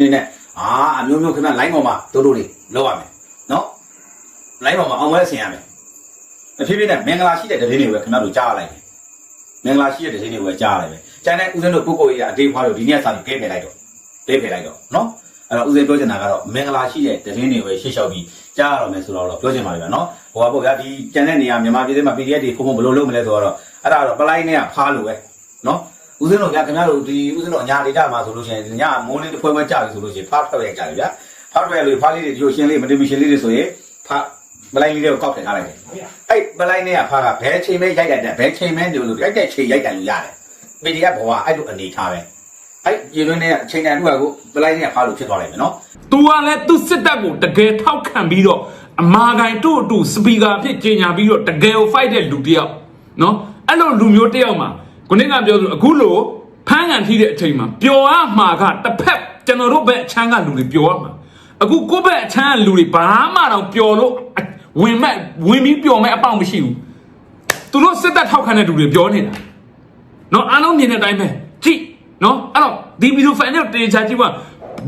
နေနဲ့အာအမျိုးမျိုးခင်ဗျ line ပေါ်မှာတို့တို့တွေလောက်ရမယ်နော် line ပေါ်မှာအောင်ဝဲဆင်ရမယ်အဖြစ်ဖြစ်နဲ့မင်္ဂလာရှိတဲ့တရင်တွေပဲခင်ဗျတို့ကြားရလိုက်တယ်မင်္ဂလာရှိတဲ့တရင်တွေပဲကြားရတယ်ပဲကျန်တဲ့ဦးဇင်းတို့ပုဂ္ဂိုလ်ကြီးအတေးဖွားတို့ဒီနေ့စာပြီးကဲဖယ်လိုက်တော့ကဲဖယ်လိုက်တော့နော်အဲ့တော့ဦးဇင်းပြောချင်တာကတော့မင်္ဂလာရှိတဲ့တရင်တွေပဲရှေ့လျှောက်ပြီးကြားရတော့မယ်ဆိုတော့ပြောချင်ပါပြီဗျာနော်ဟိုကပေါ့ဗျာဒီကျန်တဲ့နေရာမြန်မာပြည်ထဲမှာ PDF တွေခုခုဘယ်လိုလုပ်မလဲဆိုတော့အဲ့ဒါတော့ပလိုက်နဲ့ကဖားလို့ပဲနော် ဦးဇင်းတို့ဗျာခင်ဗျားတို့ဒီဦးဇင်းတို့အညာဒေတာမှာဆိုလို့ရှိရင်ညမိုးလေးတစ်ဖွဲဖွဲကြာပြီဆိုလို့ရှိရင်ဖားထွက်ရကြတယ်ဗျာဖားထွက်ရလို့ဖားလေးတွေဒီလိုရှင်းလေးမတင်မရှင်းလေးတွေဆိုရင်ဖားပလိုက်လေးတွေကိုကောက်ထည့်ထားလိုက်တယ်အဲ့ပလိုက်နဲ့ကဖားကဘဲချိန်မဲရိုက်လိုက်တယ်ဘဲချိန်မဲလို့လို့ရိုက်တဲ့ချိန်ရိုက်တယ်လို့ရတယ် PDF ဘဝအဲ့လိုအနေထားပဲအဲ့ရေလွင်းနဲ့အချိန်တန်တူကကိုပလိုက်နဲ့ကဖားလို့ဖြစ်သွားလိုက်မယ်နော်သူကလည်းသူစစ်တပ်ကိုတကယ်ထောက်ခံပြီးတော့အမာခံတို့အတူစပီကာဖြစ်ကြီးညာပြီးတော့တကယ်ကို fight တဲ့လူတစ်ယောက်နော်အဲ့လိုလူမျိုးတစ်ယောက်မှာ ခုနကပြောသလိုအခုလိုဖမ်းကန်ထိတဲ့အချိန်မှာပျော်ရမှာကတစ်ဖက်ကျွန်တော်တို့ဘက်အချမ်းကလူတွေပျော်ရမှာအခုကိုယ့်ဘက်အချမ်းကလူတွေဘာမှတော့ပျော်လို့ဝင်မဲ့ဝင်ပြီးပျော်မဲ့အပေါက်မရှိဘူးသူတို့စစ်တပ်ထောက်ခံတဲ့လူတွေပြောနေတာနော်အားလုံးမြင်တဲ့အတိုင်းပဲကြည့်နော်အဲ့တော့ဒီဗီဒီယိုဖိုင်နဲ့တေချာကြည့်ပါ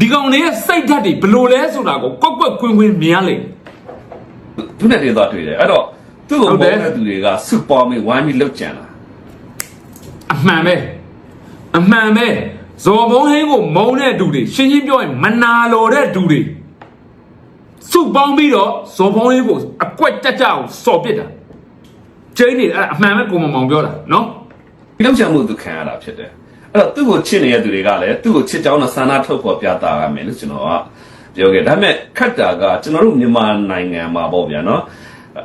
ဒီကောင်လေးရဲ့စိတ်ဓာတ်တွေဘယ်လိုလဲဆိုတာကိုကွက်ကွက်ကွင်းကွင်းမြင်ရလိမ့်မယ်သူနဲ့တွေသွားတွေ့တယ်အဲ့တော့သူ့ကိုဟုတ်တယ်ပေါ်တဲ့သူတွေကစုပေါင်းပြီးဝိုင်းပြီးလှုပ်ကြံလာ အမှန်ပဲအမှန်ပဲဇော်ဘုံဟင်းကိုမုံတဲ့သူတွေရှင်းရှင်းပြောရင်မနာလိုတဲ့သူတွေစုပေါင်းပြီးတော့ဇော်ဘုံဟင်းကိုအကွက်တက်ကြအောင်စော်ပစ်တာကျင်းနေအဲ့ဒါအမှန်ပဲကိုမမောင်ပြောတာနော်ဒီလှုပ်ကြံမှုသူခံရတာဖြစ်တယ်အဲ့တော့သူ့ကိုချစ်နေတဲ့သူတွေကလည်းသူ့ကိုချစ်ကြောင်းနဲ့ဆန္ဒထုတ်ဖော်ပြတာရမယ်လို့ကျွန်တော်ကပြောခဲ့ဒါပေမဲ့ခက်တာကကျွန်တော်တို့မြန်မာနိုင်ငံမှာပေါ့ဗျာနော်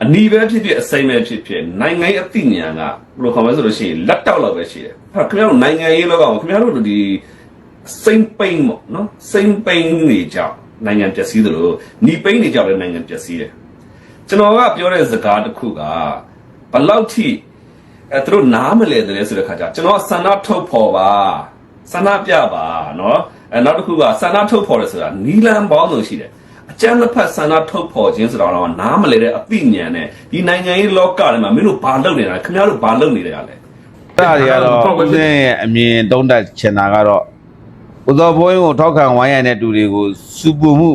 အနီးပဲဖြစ်ဖြစ်အစိမ့်ပဲဖြစ်ဖြစ်နိုင်ငံအသိဉာဏ်ကဘယ်လိုခေါ်မလဲဆိုလို့ရှိရင်လက်တောက်လောက်ပဲရှိတယ်အဲ့ခင်ဗျားတို့နိုင်ငံရေးလောကမှာခင်ဗျားတို့ဒီစိမ့်ပိန်ပေါ့နော်စိမ့်ပိန်နေကြနိုင်ငံပျက်စီးသလိုညီပိန်နေကြတဲ့နိုင်ငံပျက်စီးတယ်ကျွန်တော်ကပြောတဲ့စကားတစ်ခုကဘလောက်ထိအဲသူတို့နားမလည်တယ်ဆိုတဲ့ခါကျကျွန်တော်ဆန္ဒထုတ်ဖော်ပါဆန္ဒပြပါနော်အဲနောက်တစ်ခုကဆန္ဒထုတ်ဖော်တယ်ဆိုတာနီလန်ပေါင်းလို့ရှိတယ် အကျန်းတစ်ဖက်ဆန္ဒထုတ်ဖော်ခြင်းဆိုတာတော့နားမလဲတဲ့အသိဉာဏ်နဲ့ဒီနိုင်ငံရေးလောကထဲမှာမင်းတို့ဘာလုပ်နေတာလဲခင်ဗျားတို့ဘာလုပ်နေကြလဲအဲ့ဒါတွေကတော့ဦးစင်းရဲ့အမြင်သုံးသပ်ချင်တာကတော့ဥသောဘိုးရင်ကိုထောက်ခံဝိုင်းရတဲ့တူတွေကိုစူပူမှု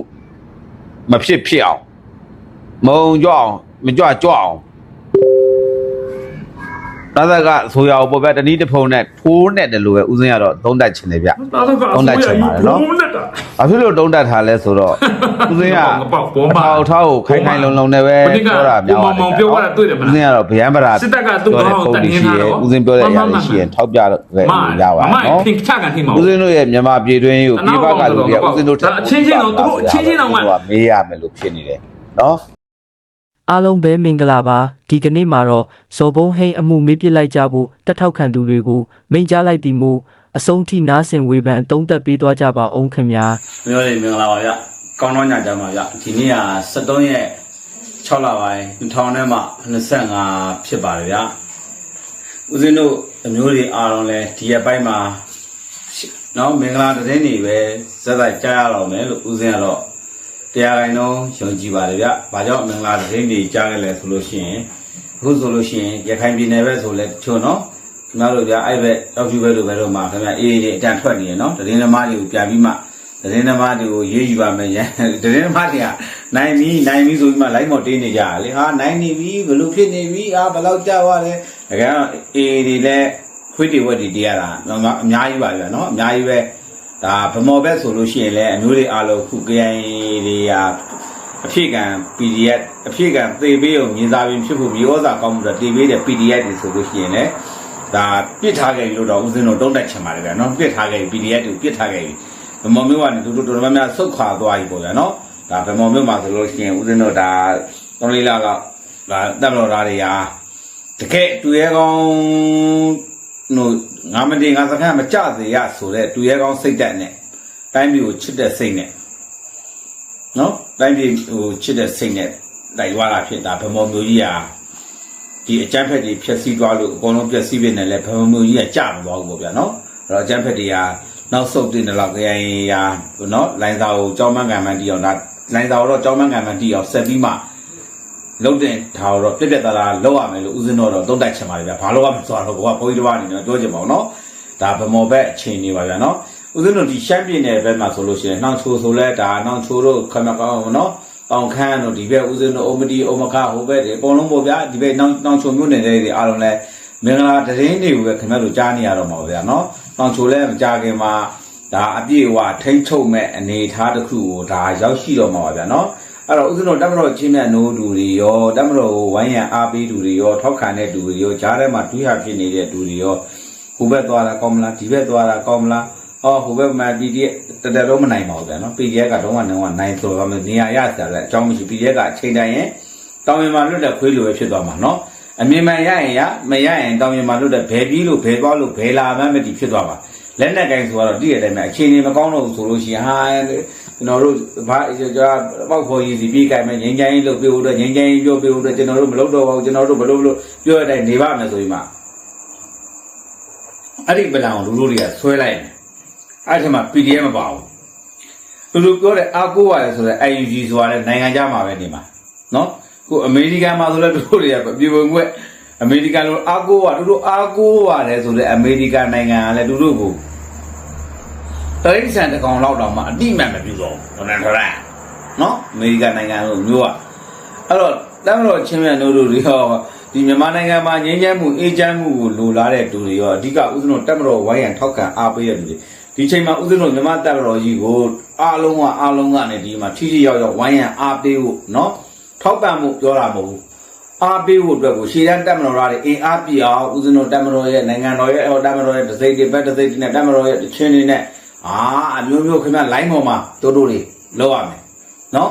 မဖြစ်ဖြစ်အောင်မုံကြွအောင်မကြွကြွအောင် ဒါသကဆိုရအောင်ပေါ်ပြတနည်းတစ်ဖုံနဲ့ထိုးနဲ့တယ်လို့ပဲဦးစင်းကတော့သုံးသပ်ချင်တယ်ဗျဒါတော့ကသုံးသပ်ချင်ပါတယ်နော်ဘုံလက်တာ ဘာဖြစ်လို့တုံးတက်ထားလဲဆိုတော့ဦးစင်းကငပေါက်ပေါ်မှာထောက်ထောက်ကိုခိုင်ခိုင်လုံလုံနဲ့ပဲဘုန်းကြီးကပြောတာများကိုမောင်မောင်ပြောတာတွေ့တယ်မလားဦးစင်းကတော့ဗျံပရာစစ်တပ်ကသူ့ကောင်းကိုတတ်နေတာတော့ဦးစင်းပြောတဲ့အရာတွေရှိရင်ထောက်ပြခဲ့လို့ရပါမနော် မဖင်ချကန်ထိမှာ ဦးစင်းတို့ရဲ့မြန်မာပြည်တွင်းကိုအနောပြည်က်ပကလူတွေကကောင်ဦးစင်းတို့ထက်ဒါအချင်းချင်းတော့သူတို့အချင်းချင်းတော့မှ မေးရမယ်လို့ဖြစ်နေတယ်နော် အားလုံးပဲမင်္ဂလာပါဒီကနေ့မှာတော့ဇော်ဘုံဟိန်းအမှုမေးပြစ်လိုက်ကြဖို့တက်ထောက်ခံသူတွေကိုမိန့်ကြားလိုက်ပြီးမို့အဆုံးထိနားဆင်ဝေဖန်အသုံးသက်ပေးသွားကြပါအောင်ခင်ဗျာမျိုးလေးမင်္ဂလာပါဗျကောင်းတော့ညကြပါဗျဒီနေ့က73ရက်6လပိုင်း2000နဲ့မှ25ဖြစ်ပါတယ်ဗျဦးဇင်းတို့အမျိုးတွေအားလုံးလဲဒီရက်ပိုင်းမှာနော်မင်္ဂလာသတင်းတွေပဲဇက်တိုက်ကြားရတော့မယ်လို့ဦးဇင်းကတော့ တရားခိုင်တော့ယုံကြည်ပါတယ်ဗျဘာကြောင့်မင်္ဂလာသတင်းတွေကြားရလဲဆိုလို့ရှိရင်အခုဆိုလို့ရှိရင်ရခိုင်ပြည်နယ်ပဲဆိုလဲတချို့နော်ခင်ဗျားတို့ဗျအဲ့ဘက်တော့ပြပဲလို့ပဲတော့မှာခင်ဗျာအေးအေးလေးအတန်ထွက်နေရနော်သတင်းသမားတွေကိုပြန်ပြီးမှသတင်းသမားတွေကိုရေးယူပါမယ်ရန်သတင်းသမားတွေကနိုင်ပြီနိုင်ပြီဆိုပြီးမှ line မော်တင်းနေကြတာလေဟာနိုင်နေပြီဘယ်လိုဖြစ်နေပြီအာဘယ်လောက်ကြာသွားလဲတကယ်တော့အေးဒီလဲခွေးတွေဝက်တွေတရားတာအများကြီးပါဗျာနော်အများကြီးပဲ ဒါဗမော်ဘက်ဆိုလို့ရှိရင်လည်းအမျိုးတွေအားလုံးခု KI တွေကအဖြစ်ကံ PDF အဖြစ်ကံသေပေးကိုမြင်စားပြီးဖြစ်ဖို့မြေဩဇာကောင်းမှုတော့တေပေးတဲ့ PDF တွေဆိုလို့ရှိရင်လည်းဒါပြစ်ထားခဲ့ပြီလို့တော့ဦးဇင်းတို့တုံးတက်ချင်ပါတယ်ဗျာနော်ပြစ်ထားခဲ့ပြီ PDF တွေကိုပြစ်ထားခဲ့ပြီဗမော်မျိုးကနေတူတူတော်တော်များများဆုတ်ခွာသွားပြီပေါ့ဗျာနော်ဒါဗမော်မျိုးမှာဆိုလို့ရှိရင်ဦးဇင်းတို့ဒါသုံးလေးလလောက်ဒါတက်မတော်သားတွေဟာတကယ်တူရဲကောင်းတို့ ငါမတင်ငါစခန်းမကြစေရဆိုတဲ့တူရဲကောင်းစိတ်ဓာတ်နဲ့တိုင်းပြည်ကိုချစ်တဲ့စိတ်နဲ့နော်တိုင်းပြည်ဟိုချစ်တဲ့စိတ်နဲ့တိုက်သွားတာဖြစ်တာဗမော်မျိုးကြီးဟာဒီအကျန်းဖက်တွေဖြက်စီးသွားလို့အကုန်လုံးပြက်စီးပြနေလဲဗမော်မျိုးကြီးကကြာမသွားဘူးပေါ့ဗျာနော်အဲ့တော့အကျန်းဖက်တွေဟာနောက်ဆုတ်တင်တယ်လို့ခရိုင်ရာနော်လိုင်းစာကိုကြောင်းမန်းကံမှန်တီအောင်ဒါလိုင်းစာကိုတော့ကြောင်းမန်းကံမှန်တီအောင်ဆက်ပြီးမှ လုံးတဲ့ဒါတော့ပြက်ပြက်သားသားလောက်ရမယ်လို့ဦးဇင်းတော်တော့သုံးတိုက်ချင်ပါလေဗျာဘာလို့ရမလဲဆိုတော့ကိုကဘိုးကြီးတစ်ပါးအနေနဲ့ပြောချင်ပါအောင်နော်ဒါဗမော်ဘက်အချိန်နေပါဗျာနော်ဦးဇင်းတို့ဒီရှမ်းပြည်နယ်ဘက်မှာဆိုလို့ရှိရင်နှောင်ချိုဆိုလဲဒါနှောင်ချိုတို့ခမကောင်းနော်အောင်ခန်းတို့ဒီဘက်ဦးဇင်းတို့အုံမတီအုံမခဟိုဘက်ဒီအကုန်လုံးပေါ့ဗျာဒီဘက်နှောင်နှောင်ချိုမြို့နယ်တွေအားလုံးလဲမင်္ဂလာတရင်တွေကိုပဲခင်ဗျားတို့ကြားနေရတော့မှာဗျာနော်နှောင်ချိုလဲမကြခင်မှာဒါအပြည့်အဝထိမ့်ချုပ်မဲ့အနေအထားတစ်ခုကိုဒါရောက်ရှိတော့မှာပါဗျာနော် အဲ့တော့ဦးဇင်းတို့တမတော်ချင်းမြတ်နိုးတူတွေရောတမတော်ကိုဝိုင်းရန်အားပေးတူတွေရောထောက်ခံတဲ့တူတွေရောကြားထဲမှာတွေးရဖြစ်နေတဲ့တူတွေရောဟိုဘက်သွားတာကောင်းမလားဒီဘက်သွားတာကောင်းမလားအော်ဟိုဘက်မှာ PDF တတတော့မနိုင်ပါဘူးဗျာနော် PDF ကတော့ကတော့နိုင်ဆိုတော့နေရာရစရာလည်းအကြောင်းမရှိ PDF ကအချိန်တိုင်းရင်တောင်ရင်မှာလွတ်တဲ့ခွေးလိုပဲဖြစ်သွားမှာနော်အမြင်မှန်ရရင်ရမရရင်တောင်ရင်မှာလွတ်တဲ့ဘယ်ပြီးလို့ဘယ်သွားလို့ဘယ်လာမှမသိဖြစ်သွားပါ လက်နဲ့ကင်ဆိုတော့တည့်ရတဲ့အတိုင်းပဲအချိန်နေမကောင်းတော့ဘူးဆိုလို့ရှိရင်ဟာကျွန်တော်တို့ဘာကျွန်တော်ပေါက်ဖော်ရည်စီပြီးကြိုင်မယ်ငင်းချိုင်းလို့ပြောလို့ငင်းချိုင်းပြောပြောလို့ကျွန်တော်တို့မလုပ်တော့ပါဘူးကျွန်တော်တို့ဘလို့ဘလို့ပြောရတဲ့နေပါမယ်ဆိုပြီးမှအဲ့ဒီပလန်ကိုလူလူတွေကဆွဲလိုက်တယ်အဲ့ဒီမှာ PDF မပါဘူးလူလူပြောတဲ့အာကိုရတယ်ဆိုတော့ IUG ဆိုတာလည်းနိုင်ငံခြားမှာပဲနေမှာနော်ခုအမေရိကန်မှာဆိုလည်းတို့တွေကပြေဝင်ခွက် အမေရိကန်လိုအားကိုးပါသူတို့အားကိုးပါတယ်ဆိုတော့အမေရိကန်နိုင်ငံကလည်းသူတို့ကိုတရိတ်ဆန်တကောင်လောက်တော့မှအတိအမှန်မပြုတော့ဘူးဒေါ်နယ်ထရန့်နော်အမေရိကန်နိုင်ငံလိုမျိုးอ่ะအဲ့တော့တမ်းတော်ချင်းမြန်တို့တွေရောဒီမြန်မာနိုင်ငံမှာငြိမ်းချမ်းမှုအေးချမ်းမှုကိုလိုလားတဲ့သူတွေရောအဓိကဥစဉ်တော်တမ်းတော်ဝိုင်းရန်ထောက်ခံအားပေးတဲ့သူတွေဒီချိန်မှာဥစဉ်တော်မြန်မာတပ်တော်ကြီးကိုအားလုံးကအားလုံးကနေဒီမှာထိထိရောက်ရောက်ဝိုင်းရန်အားပေးဖို့နော်ထောက်ပံ့မှုပြောတာမဟုတ်ဘူး အားပေးဖို့အတွက်ကိုရှေ့တန်းတက်မတော်ရတဲ့အင်အားပြအောင်ဥစ္စလုံးတက်မတော်ရဲ့နိုင်ငံတော်ရဲ့ဟောတက်မတော်ရဲ့ဒစိမ့်တွေဘက်ဒစိမ့်တွေနဲ့တက်မတော်ရဲ့တချင်းတွေနဲ့အာအမျိုးမျိုးခင်ဗျလိုင်းပေါ်မှာတို့တို့တွေလောက်ရမယ်နော်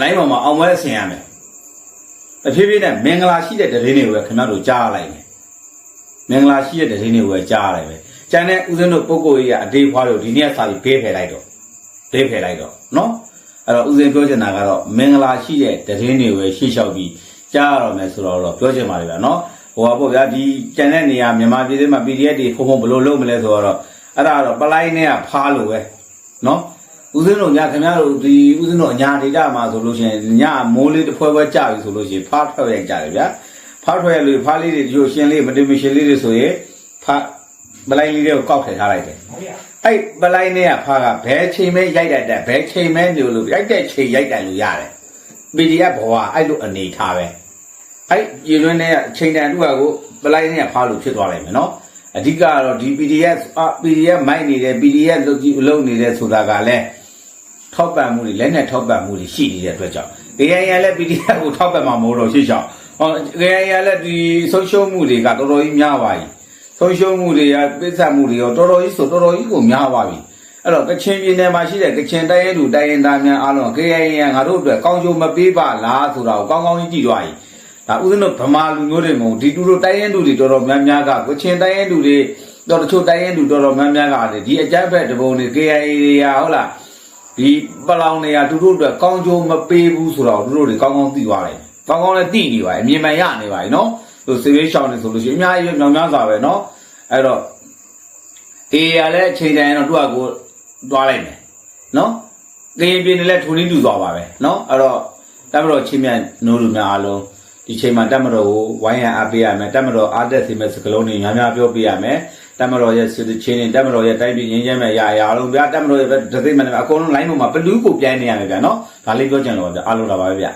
လိုင်းပေါ်မှာအောင်ပွဲဆင်ရမယ်အဖြစ်ဖြစ်နဲ့မင်္ဂလာရှိတဲ့တရင်တွေကိုပဲခင်ဗျားတို့ကြားလိုက်မယ်မင်္ဂလာရှိတဲ့တရင်တွေကိုပဲကြားလိုက်ပဲကျန်တဲ့ဦးဇင်းတို့ပုဂ္ဂိုလ်ကြီးကအတေးဖွားတို့ဒီနေ့ကစာပြီးဘေးဖယ်လိုက်တော့ဘေးဖယ်လိုက်တော့နော်အဲ့တော့ဦးဇင်းပြောချင်တာကတော့မင်္ဂလာရှိတဲ့တရင်တွေကိုပဲရှေ့လျှောက်ပြီး ကြားရတော့မယ်ဆိုတော့တော့ပြောချင်ပါလေဗျာနော်ဟိုပါပေါ့ဗျာဒီကျန်တဲ့နေရာမြန်မာပြည်ထဲမှာ PDF တွေဖုံဖုံဘယ်လိုလုပ်မလဲဆိုတော့အဲ့ဒါတော့ပလိုက်နဲ့ကဖားလို့ပဲနော်ဦးစင်းတို့ညခင်ဗျားတို့ဒီဦးစင်းတို့အညာဒေတာမှာဆိုလို့ရှိရင်ညမိုးလေးတစ်ဖွဲဖွဲကြပြီဆိုလို့ရှိရင်ဖားထွက်ရိုက်ကြတယ်ဗျာဖားထွက်ရလို့ဖားလေးတွေဒီလိုရှင်းလေးမတင်မရှင်းလေးတွေဆိုရင်ဖားပလိုက်လေးတွေကိုကောက်ထည့်ထားလိုက်တယ်အဲ့ပလိုက်နဲ့ကဖားကဘယ်ချိန်မဲရိုက်တတ်တယ်ဘယ်ချိန်မဲမျိုးလို့ရိုက်တဲ့ချိန်ရိုက်တယ်လို့ရတယ် PDF ဘဝအဲ့လိုအနေထားပဲ အဲ့ရေလွင်းနဲ့ချိန်တန်တူကကိုပလိုက်နဲ့ကဖားလို့ဖြစ်သွားလိုက်မယ်နော်အဓိကကတော့ဒီ PDF အာ PDF မိုက်နေတယ် PDF လုတ်ကြည့်လုတ်နေတယ်ဆိုတာကလည်းထောက်ပံ့မှုတွေလက်နဲ့ထောက်ပံ့မှုတွေရှိနေတဲ့အတွက်ကြောင့် KIA လည်း PDF ကိုထောက်ပံ့မှာမဟုတ်တော့ရှေ့ရှောင်းဟော KIA လည်းဒီဆုံးရှုံးမှုတွေကတော်တော်ကြီးများပါပြီဆုံးရှုံးမှုတွေကပိဿမှုတွေရောတော်တော်ကြီးဆိုတော်တော်ကြီးကိုများပါပြီအဲ့တော့ကချင်ပြည်နယ်မှာရှိတဲ့ကချင်တိုင်းရဲသူတိုင်းရင်သားများအားလုံး KIA ငါတို့အတွက်ကောင်းကျိုးမပေးပါလားဆိုတာကိုကောင်းကောင်းကြီးကြည့်သွားပြီ ဒါဥစဉ်တို့ဗမာလူမျိုးတွေမဟုတ်ဒီတူတို့တိုင်းရင်သူတွေတော်တော်များများကကချင်တိုင်းရင်သူတွေတော်တချို့တိုင်းရင်သူတော်တော်များများကဒီအကြမ်းဖက်တပုံတွေ KIA တွေရာဟုတ်လားဒီပလောင်တွေကသူတို့အတွက်ကောင်းကျိုးမပေးဘူးဆိုတော့သူတို့တွေကောင်းကောင်းသိသွားတယ်။ကောင်းကောင်းလည်းသိနေပါတယ်။အမြင်မှန်ရနေပါတယ်နော်။သူစေရေးရှောင်းနေဆိုလို့ရှိရင်အများကြီးပဲမြောင်များစွာပဲနော်။အဲ့တော့အေးရလည်းအချိန်တိုင်းတော့သူ့အကိုသွားလိုက်မယ်။နော်။လေရင်ပြင်းနဲ့လည်းထုံနေတူသွားပါပဲနော်။အဲ့တော့တမတော်ချင်းမြတ်နိုးလူများအားလုံး ဒီချိန်မှာတမတော်ကိုဝိုင်းရန်အားပေးရမယ်။တမတော်အားတက်စီမဲ့စကလုံးတွေများများပြောပေးရမယ်။တမတော်ရဲ့စစ်ချင်းနဲ့တမတော်ရဲ့တိုင်းပြည်ငင်းချမ်းမဲ့ရာရာလုံးဗျာတမတော်ရဲ့ဒသိမနဲ့အကုန်လုံး line ပေါ်မှာဘလူးကိုပြိုင်နေရမယ်ဗျာနော်ဒါလေးပြောချင်လို့ဗျာအားလုံးလာပါပဲဗျာ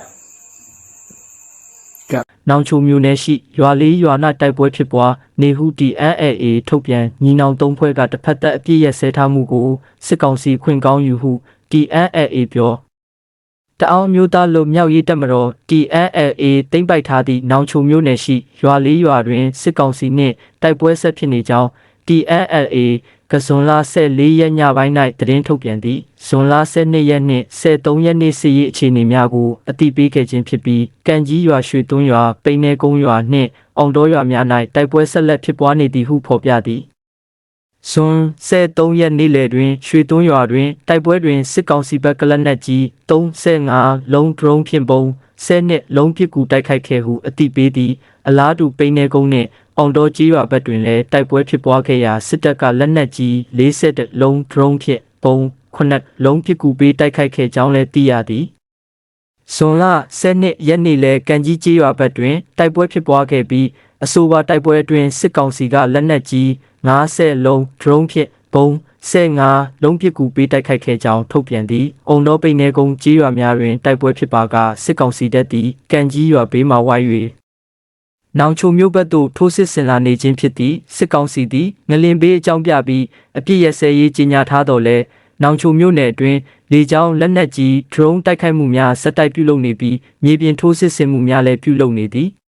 နောင်ချိုမျိုးနယ်ရှိရွာလေးရွာနာတိုက်ပွဲဖြစ်ပွားနေဟု DNAA ထုတ်ပြန်ညီနောင်သုံးဖွဲ့ကတစ်ဖက်သက်အပြည့်ရဲ့ဆဲထားမှုကိုစစ်ကောင်စီခွင့်ကောင်းယူဟု DNAA ပြော တအောင်းမျိုးသားလူမြောက်ရေးတပ်မတော် DNAA တိမ့်ပိုက်ထားသည့်နောင်ချိုမျိုးနယ်ရှိရွာလေးရွာတွင်စစ်ကောင်စီနှင့်တိုက်ပွဲဆက်ဖြစ်နေကြောင်း DNLA ကဇွန်လ14ရက်ညပိုင်း၌သတင်းထုတ်ပြန်သည့်ဇွန်လ12ရက်နှင့်13ရက်နေ့စစ်ရေးအခြေအနေများကိုအသိပေးခဲ့ခြင်းဖြစ်ပြီးကံကြီးရွာရွှေသွန်းရွာပိန်းနေကုန်းရွာနှင့်အောင်တော်ရွာများ၌တိုက်ပွဲဆက်လက်ဖြစ်ပွားနေသည်ဟုဖော်ပြသည် ဇွန်13ရက်နေ့လယ်တွင်ရွှေသွန်းရွာတွင်တိုက်ပွဲတွင်စစ်ကောင်စီဘက်ကလက်နက်ကြီး35လုံး drone ဖြင့်ပုံ10နှစ်လုံးပစ်ကူတိုက်ခိုက်ခဲ့ဟုအသိပေးသည်အလားတူပိန်းနေကုန်းနှင့်အောင်တော်ကြီးရွာဘက်တွင်လည်းတိုက်ပွဲဖြစ်ပွားခဲ့ရာစစ်တပ်ကလက်နက်ကြီး40လုံး drone ဖြင့်ပုံ9လုံးပစ်ကူပေးတိုက်ခိုက်ခဲ့ကြောင်းလည်းသိရသည်ဇွန်လ12ရက်နေ့လဲကံကြီးကြီးရွာဘက်တွင်တိုက်ပွဲဖြစ်ပွားခဲ့ပြီး အဆိုပါတိုက်ပွဲအတွင်းစစ်ကောင်စီကလက်နက်ကြီး90လုံး drone ဖြင့်ဘုံဆဲငါလုံးပစ်ကူပေးတိုက်ခိုက်ခဲ့ကြောင်းထုတ်ပြန်သည်။အုံတော်ပိန်နေကုန်းကြီးရွာများတွင်တိုက်ပွဲဖြစ်ပါကစစ်ကောင်စီတပ်သည်ကံကြီးရွာဘေးမှဝိုင်း၍နောင်ချုံမြို့ဘက်သို့ထိုးစစ်ဆင်လာနေခြင်းဖြစ်သည့်စစ်ကောင်စီသည်ငလင်ဘေးအကြောင်းပြပြီးအပြစ်ရစဲရေးကြီးညာထားတော်လဲနောင်ချုံမြို့နယ်အတွင်းလေကြောင်းလက်နက်ကြီး drone တိုက်ခိုက်မှုများဆက်တိုက်ပြုလုပ်နေပြီးမြေပြင်ထိုးစစ်ဆင်မှုများလည်းပြုလုပ်နေသည်။